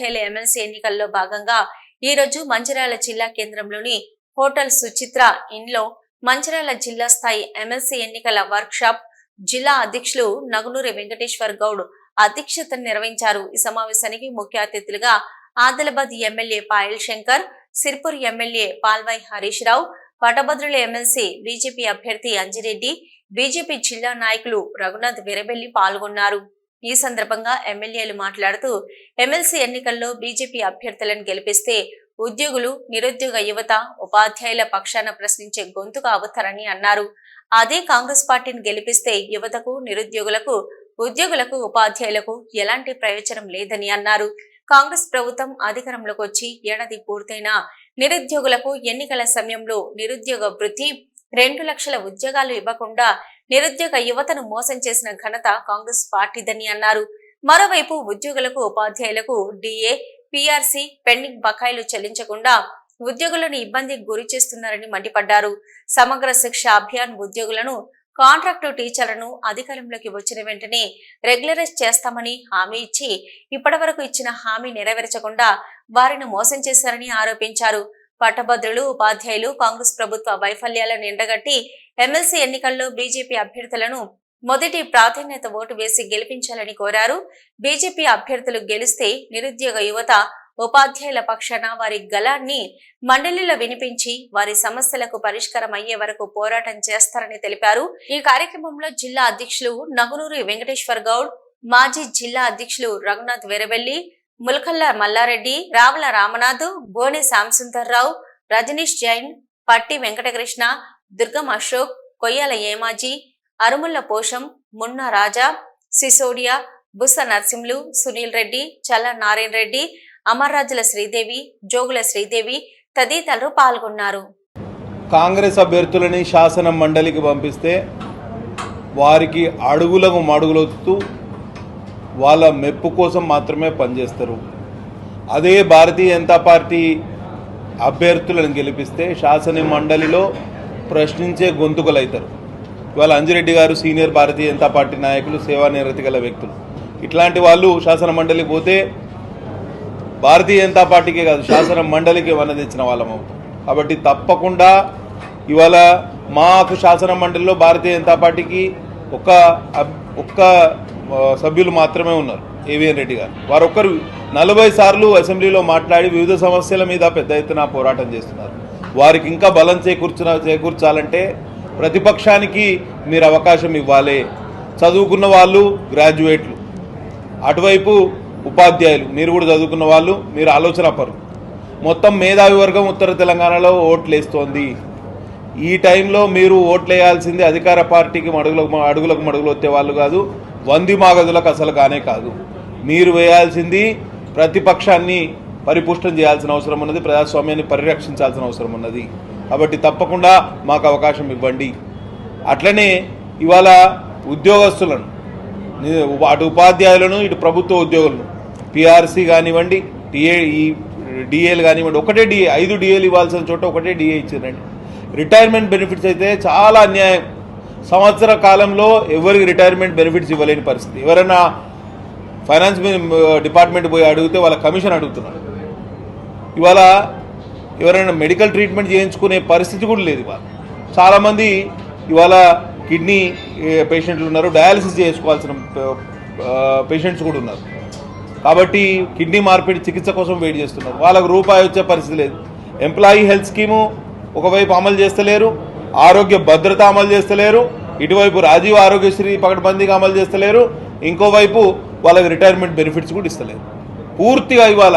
ఉపాధ్యాయుల ఎమ్మెల్సీ ఎన్నికల్లో భాగంగా ఈ రోజు మంచిర్యాల జిల్లా కేంద్రంలోని హోటల్ సుచిత్ర ఇన్లో మంచిర్యాల జిల్లా స్థాయి ఎమ్మెల్సీ ఎన్నికల వర్క్షాప్ జిల్లా అధ్యక్షులు నగునూరి వెంకటేశ్వర్ గౌడ్ అధ్యక్షతను నిర్వహించారు. ఈ సమావేశానికి ముఖ్య అతిథులుగా ఆదిలాబాద్ ఎమ్మెల్యే పాయల్ శంకర్ సిర్పూర్ ఎమ్మెల్యే పాల్వాయి హరీష్ రావు పటభద్రుల ఎమ్మెల్సీ బీజేపీ అభ్యర్థి అంజిరెడ్డి బీజేపీ జిల్లా నాయకులు రఘునాథ్ విరబెల్లి పాల్గొన్నారు. ఈ సందర్భంగా ఎమ్మెల్యేలు మాట్లాడుతూ ఎమ్మెల్సీ ఎన్నికల్లో బీజేపీ అభ్యర్థులను గెలిపిస్తే ఉద్యోగులు నిరుద్యోగ యువత ఉపాధ్యాయుల పక్షాన ప్రశ్నించే గొంతుగా అవుతారని అన్నారు. అదే కాంగ్రెస్ పార్టీని గెలిపిస్తే యువతకు నిరుద్యోగులకు ఉద్యోగులకు ఉపాధ్యాయులకు ఎలాంటి ప్రయోజనం లేదని అన్నారు. కాంగ్రెస్ ప్రభుత్వం అధికారంలోకి వచ్చి ఏడాది పూర్తయిన నిరుద్యోగులకు ఎన్నికల సమయంలో నిరుద్యోగ వృత్తి రెండు లక్షల ఉద్యోగాలు ఇవ్వకుండా నిరుద్యోగ యువతను మోసం చేసిన ఘనత కాంగ్రెస్ పార్టీదని అన్నారు. మరోవైపు ఉద్యోగులకు ఉపాధ్యాయులకు డిఏ పిఆర్సీ పెండింగ్ బకాయిలు చెల్లించకుండా ఉద్యోగులను ఇబ్బందికి గురి చేస్తున్నారని మండిపడ్డారు. సమగ్ర శిక్ష అభియాన్ ఉద్యోగులను కాంట్రాక్టు టీచర్లను అధికారంలోకి వచ్చిన వెంటనే రెగ్యులరైజ్ చేస్తామని హామీ ఇచ్చి ఇప్పటివరకు ఇచ్చిన హామీ నెరవేర్చకుండా వారిని మోసం చేశారని ఆరోపించారు. పట్టభద్రులు ఉపాధ్యాయులు కాంగ్రెస్ ప్రభుత్వ వైఫల్యాలను ఎండగట్టి ఎమ్మెల్సీ ఎన్నికల్లో బీజేపీ అభ్యర్థులను మొదటి ప్రాధాన్యత ఓటు వేసి గెలిపించాలని కోరారు. బీజేపీ అభ్యర్థులు గెలిస్తే నిరుద్యోగ యువత ఉపాధ్యాయుల పక్షాన వారి గలాన్ని మండలిలో వినిపించి వారి సమస్యలకు పరిష్కారం అయ్యే వరకు పోరాటం చేస్తారని తెలిపారు. ఈ కార్యక్రమంలో జిల్లా అధ్యక్షులు నగునూరి వెంకటేశ్వర్ గౌడ్ మాజీ జిల్లా అధ్యక్షులు రఘునాథ్ వెరవెల్లి ములకల్ల మల్లారెడ్డి రావుల రామనాథ్ గోనె రావు రజనీష్ జైన్ పట్టి వెంకటకృష్ణ దుర్గం అశోక్ కొయ్యాల ఏమాజీ అరుముల్ల పోషం మున్నా రాజా సిసోడియా బుస్స నరసింహులు సునీల్ రెడ్డి చల్ల నారాయణ రెడ్డి అమర్రాజుల శ్రీదేవి జోగుల శ్రీదేవి తదితరులు పాల్గొన్నారు. కాంగ్రెస్ అభ్యర్థులని శాసన మండలికి పంపిస్తే వారికి అడుగులకు మడుగులొత్తు వాళ్ళ మెప్పు కోసం మాత్రమే పనిచేస్తారు. అదే భారతీయ జనతా పార్టీ అభ్యర్థులను గెలిపిస్తే శాసన మండలిలో ప్రశ్నించే గొంతుకలు అవుతారు ఇవాళ అంజిరెడ్డి గారు సీనియర్ భారతీయ జనతా పార్టీ నాయకులు సేవానిరతి గల వ్యక్తులు. ఇట్లాంటి వాళ్ళు శాసన మండలికి పోతే భారతీయ జనతా పార్టీకే కాదు శాసన మండలికి వనదించిన వాళ్ళం అవుతాం. కాబట్టి తప్పకుండా ఇవాళ మాకు శాసన మండలిలో భారతీయ జనతా పార్టీకి ఒక అబ్- ఒక్క సభ్యులు మాత్రమే ఉన్నారు ఏవిఎన్ రెడ్డి గారు. వారు ఒక్కరు నలభై సార్లు అసెంబ్లీలో మాట్లాడి వివిధ సమస్యల మీద పెద్ద ఎత్తున పోరాటం చేస్తున్నారు. వారికి ఇంకా బలం చేకూర్చిన చేకూర్చాలంటే ప్రతిపక్షానికి మీరు అవకాశం ఇవ్వాలి. చదువుకున్న వాళ్ళు గ్రాడ్యుయేట్లు. అటువైపు ఉపాధ్యాయులు మీరు కూడా చదువుకున్న వాళ్ళు మీరు ఆలోచన పరు. మొత్తం మేధావి వర్గం ఉత్తర తెలంగాణలో ఓట్లు వేస్తోంది ఈ టైంలో మీరు ఓట్లు వేయాల్సింది అధికార పార్టీకి మడుగులకు అడుగులకు మడుగులు వచ్చే వాళ్ళు కాదు వంది మాగదులకు అసలు కానే కాదు. మీరు వేయాల్సింది ప్రతిపక్షాన్ని పరిపుష్టం చేయాల్సిన అవసరం ఉన్నది ప్రజాస్వామ్యాన్ని పరిరక్షించాల్సిన అవసరం ఉన్నది. కాబట్టి తప్పకుండా మాకు అవకాశం ఇవ్వండి. అట్లనే ఇవాళ ఉద్యోగస్తులను అటు ఉపాధ్యాయులను ఇటు ప్రభుత్వ ఉద్యోగులను పిఆర్సీ కానివ్వండి టీఏ ఈ డిఏలు కానివ్వండి ఒకటే డిఏ ఐదు డిఏలు ఇవ్వాల్సిన చోట ఒకటే డిఏ ఇచ్చారండి. రిటైర్మెంట్ బెనిఫిట్స్ అయితే చాలా అన్యాయం. సంవత్సర కాలంలో ఎవరికి రిటైర్మెంట్ బెనిఫిట్స్ ఇవ్వలేని పరిస్థితి. ఎవరైనా ఫైనాన్స్ డిపార్ట్మెంట్ పోయి అడిగితే వాళ్ళ కమిషన్ అడుగుతున్నారు. ఇవాళ ఎవరైనా మెడికల్ ట్రీట్మెంట్ చేయించుకునే పరిస్థితి కూడా లేదు ఇవాళ. చాలామంది ఇవాళ కిడ్నీ పేషెంట్లు ఉన్నారు డయాలసిస్ చేసుకోవాల్సిన పేషెంట్స్ కూడా ఉన్నారు. కాబట్టి కిడ్నీ మార్పిడి చికిత్స కోసం వెయిట్ చేస్తున్నారు. వాళ్ళకు రూపాయి వచ్చే పరిస్థితి లేదు. ఎంప్లాయీ హెల్త్ స్కీము ఒకవైపు అమలు చేస్తలేరు. ఆరోగ్య భద్రత అమలు చేస్తలేరు. ఇటువైపు రాజీవ్ ఆరోగ్యశ్రీ పకడ్బందీగా అమలు చేస్తలేరు. ఇంకోవైపు వాళ్ళకి రిటైర్మెంట్ బెనిఫిట్స్ కూడా ఇస్తలేరు. పూర్తిగా ఇవాళ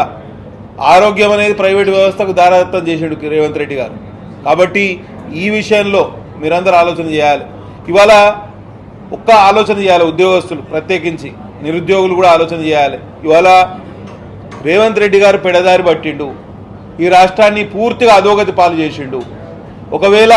ఆరోగ్యం అనేది ప్రైవేట్ వ్యవస్థకు దారాదత్తం చేసాడు రేవంత్ రెడ్డి గారు. కాబట్టి ఈ విషయంలో మీరందరూ ఆలోచన చేయాలి. ఇవాళ ఒక్క ఆలోచన చేయాలి ఉద్యోగస్తులు ప్రత్యేకించి. నిరుద్యోగులు కూడా ఆలోచన చేయాలి. ఇవాళ రేవంత్ రెడ్డి గారు పెడదారి పట్టిండు. ఈ రాష్ట్రాన్ని పూర్తిగా అధోగతి పాలు చేసిండు. ఒకవేళ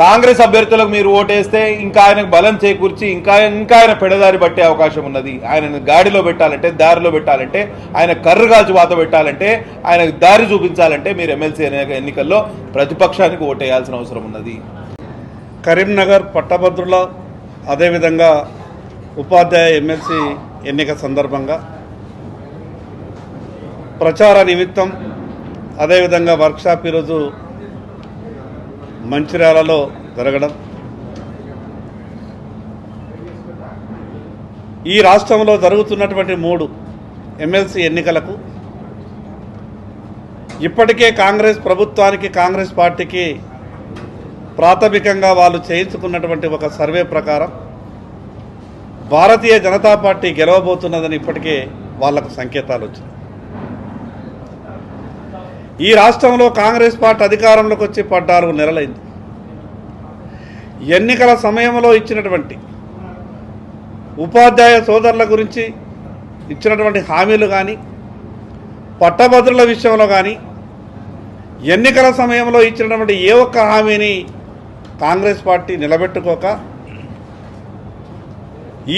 కాంగ్రెస్ అభ్యర్థులకు మీరు ఓటేస్తే ఇంకా ఆయనకు బలం చేకూర్చి ఇంకా ఇంకా ఆయన పెడదారి పట్టే అవకాశం ఉన్నది. ఆయనను గాడిలో పెట్టాలంటే దారిలో పెట్టాలంటే ఆయన కర్రు కాల్చి వాత పెట్టాలంటే ఆయనకు దారి చూపించాలంటే మీరు ఎమ్మెల్సీ ఎన్నికల్లో ప్రతిపక్షానికి ఓటేయాల్సిన అవసరం ఉన్నది. కరీంనగర్ పట్టభద్రుల అదేవిధంగా ఉపాధ్యాయ ఎమ్మెల్సీ ఎన్నిక సందర్భంగా ప్రచార నిమిత్తం అదేవిధంగా వర్క్షాప్ ఈరోజు మంచిర్యాలలో జరగడం. ఈ రాష్ట్రంలో జరుగుతున్నటువంటి మూడు ఎమ్మెల్సీ ఎన్నికలకు ఇప్పటికే కాంగ్రెస్ ప్రభుత్వానికి కాంగ్రెస్ పార్టీకి ప్రాథమికంగా వాళ్ళు చేయించుకున్నటువంటి ఒక సర్వే ప్రకారం భారతీయ జనతా పార్టీ గెలవబోతున్నదని ఇప్పటికే వాళ్ళకు సంకేతాలు వచ్చాయి ఈ రాష్ట్రంలో కాంగ్రెస్ పార్టీ అధికారంలోకి వచ్చి పద్నాలుగు నెలలైంది. ఎన్నికల సమయంలో ఇచ్చినటువంటి ఉపాధ్యాయ సోదరుల గురించి ఇచ్చినటువంటి హామీలు కానీ పట్టభద్రుల విషయంలో కానీ ఎన్నికల సమయంలో ఇచ్చినటువంటి ఏ ఒక్క హామీని కాంగ్రెస్ పార్టీ నిలబెట్టుకోక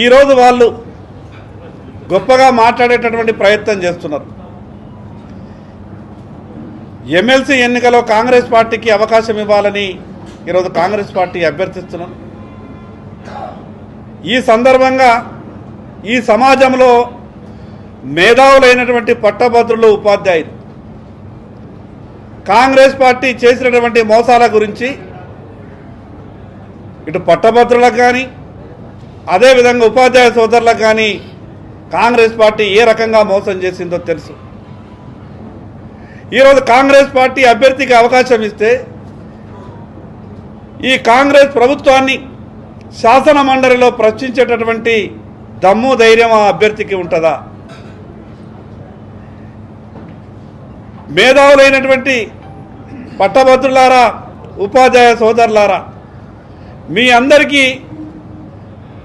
ఈరోజు వాళ్ళు గొప్పగా మాట్లాడేటటువంటి ప్రయత్నం చేస్తున్నారు. ఎమ్మెల్సీ ఎన్నికలో కాంగ్రెస్ పార్టీకి అవకాశం ఇవ్వాలని ఈరోజు కాంగ్రెస్ పార్టీ అభ్యర్థిస్తున్నాం. ఈ సందర్భంగా ఈ సమాజంలో మేధావులైనటువంటి పట్టభద్రులు ఉపాధ్యాయులు కాంగ్రెస్ పార్టీ చేసినటువంటి మోసాల గురించి ఇటు పట్టభద్రులకు కానీ అదేవిధంగా ఉపాధ్యాయ సోదరులకు కానీ కాంగ్రెస్ పార్టీ ఏ రకంగా మోసం చేసిందో తెలుసు. ఈరోజు కాంగ్రెస్ పార్టీ అభ్యర్థికి అవకాశం ఇస్తే ఈ కాంగ్రెస్ ప్రభుత్వాన్ని శాసన మండలిలో ప్రశ్నించేటటువంటి దమ్ము ధైర్యం ఆ అభ్యర్థికి ఉంటుందా? మేధావులైనటువంటి పట్టభద్రులారా ఉపాధ్యాయ సోదరులారా మీ అందరికీ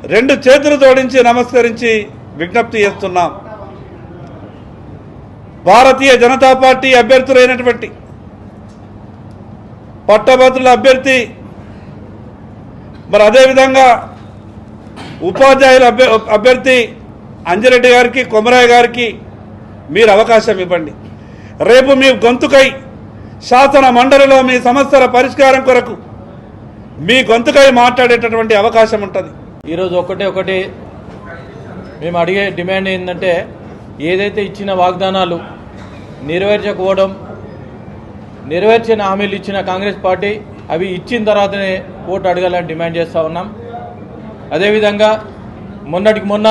రెండు చేతులు జోడించి నమస్కరించి విజ్ఞప్తి చేస్తున్నాం. భారతీయ జనతా పార్టీ అభ్యర్థులైనటువంటి పట్టభద్రుల అభ్యర్థి మరి అదేవిధంగా ఉపాధ్యాయుల అభ్య అభ్యర్థి అంజిరెడ్డి గారికి కొమరాయ్ గారికి మీరు అవకాశం ఇవ్వండి. రేపు మీ గొంతుకై శాసన మండలిలో మీ సమస్యల పరిష్కారం కొరకు మీ గొంతుకై మాట్లాడేటటువంటి అవకాశం ఉంటుంది. ఈరోజు ఒకటే ఒకటి మేము అడిగే డిమాండ్ ఏంటంటే ఏదైతే ఇచ్చిన వాగ్దానాలు నెరవేర్చకపోవడం నెరవేర్చిన హామీలు ఇచ్చిన కాంగ్రెస్ పార్టీ అవి ఇచ్చిన తర్వాతనే ఓటు అడగాలని డిమాండ్ చేస్తూ ఉన్నాం. అదేవిధంగా మొన్నటికి మొన్న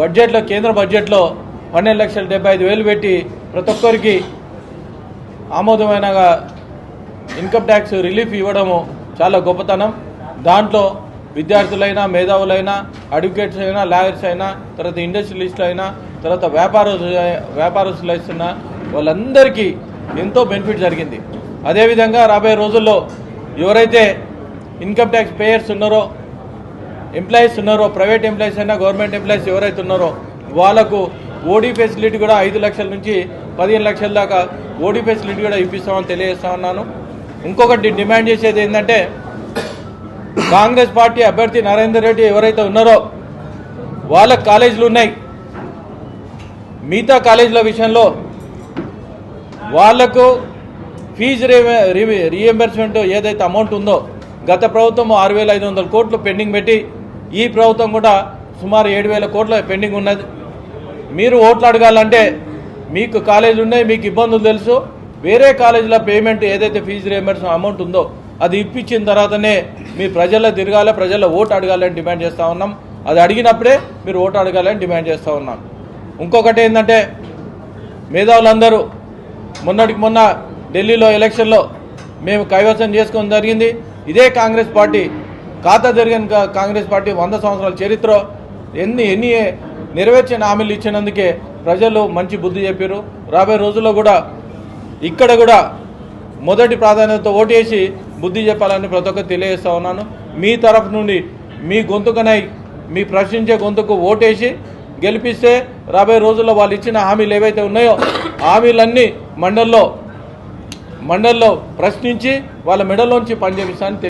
బడ్జెట్లో కేంద్ర బడ్జెట్లో పన్నెండు లక్షల డెబ్బై ఐదు వేలు పెట్టి ప్రతి ఒక్కరికి ఆమోదమైనగా ఇన్కమ్ ట్యాక్స్ రిలీఫ్ ఇవ్వడము చాలా గొప్పతనం. దాంట్లో విద్యార్థులైనా మేధావులైనా అడ్వకేట్స్ అయినా లాయర్స్ అయినా తర్వాత ఇండస్ట్రియలిస్టులు అయినా తర్వాత వ్యాపార వ్యాపారస్తులు ఇస్తున్న వాళ్ళందరికీ ఎంతో బెనిఫిట్ జరిగింది. అదేవిధంగా రాబోయే రోజుల్లో ఎవరైతే ఇన్కమ్ ట్యాక్స్ పేయర్స్ ఉన్నారో ఎంప్లాయీస్ ఉన్నారో ప్రైవేట్ ఎంప్లాయీస్ అయినా గవర్నమెంట్ ఎంప్లాయీస్ ఎవరైతే ఉన్నారో వాళ్ళకు ఓడీ ఫెసిలిటీ కూడా ఐదు లక్షల నుంచి పదిహేను లక్షల దాకా ఓడీ ఫెసిలిటీ కూడా ఇప్పిస్తామని తెలియజేస్తా ఉన్నాను. ఇంకొకటి డిమాండ్ చేసేది ఏంటంటే కాంగ్రెస్ పార్టీ అభ్యర్థి నరేందర్ రెడ్డి ఎవరైతే ఉన్నారో వాళ్ళ కాలేజీలు ఉన్నాయి. మిగతా కాలేజీల విషయంలో వాళ్ళకు ఫీజు రీఎంబర్స్మెంట్ ఏదైతే అమౌంట్ ఉందో గత ప్రభుత్వం ఆరు వేల ఐదు వందల కోట్లు పెండింగ్ పెట్టి ఈ ప్రభుత్వం కూడా సుమారు ఏడు వేల కోట్ల పెండింగ్ ఉన్నది. మీరు ఓట్లు అడగాలంటే మీకు కాలేజీలు ఉన్నాయి మీకు ఇబ్బందులు తెలుసు. వేరే కాలేజీల పేమెంట్ ఏదైతే ఫీజు రీఎంబర్స్మెంట్ అమౌంట్ ఉందో అది ఇప్పించిన తర్వాతనే మీ ప్రజల్లో తిరగాలి ప్రజల్లో ఓటు అడగాలని డిమాండ్ చేస్తూ ఉన్నాం. అది అడిగినప్పుడే మీరు ఓటు అడగాలని డిమాండ్ చేస్తూ ఉన్నాం. ఇంకొకటి ఏంటంటే మేధావులందరూ మొన్నటికి మొన్న ఢిల్లీలో ఎలక్షన్లో మేము కైవసం చేసుకోవడం జరిగింది. ఇదే కాంగ్రెస్ పార్టీ ఖాతా జరిగిన కాంగ్రెస్ పార్టీ వంద సంవత్సరాల చరిత్ర ఎన్ని ఎన్ని నెరవేర్చిన హామీలు ఇచ్చినందుకే ప్రజలు మంచి బుద్ధి చెప్పారు రాబోయే రోజుల్లో కూడా ఇక్కడ కూడా మొదటి ప్రాధాన్యతతో ఓటేసి బుద్ధి చెప్పాలని ప్రతి ఒక్కరు తెలియజేస్తా ఉన్నాను. మీ తరఫు నుండి మీ గొంతుకనై మీ ప్రశ్నించే గొంతుకు ఓటేసి గెలిపిస్తే రాబోయే రోజుల్లో వాళ్ళు ఇచ్చిన హామీలు ఏవైతే ఉన్నాయో హామీలన్నీ మండల్లో మండల్లో ప్రశ్నించి వాళ్ళ మెడలోంచి పనిచేపిస్తానని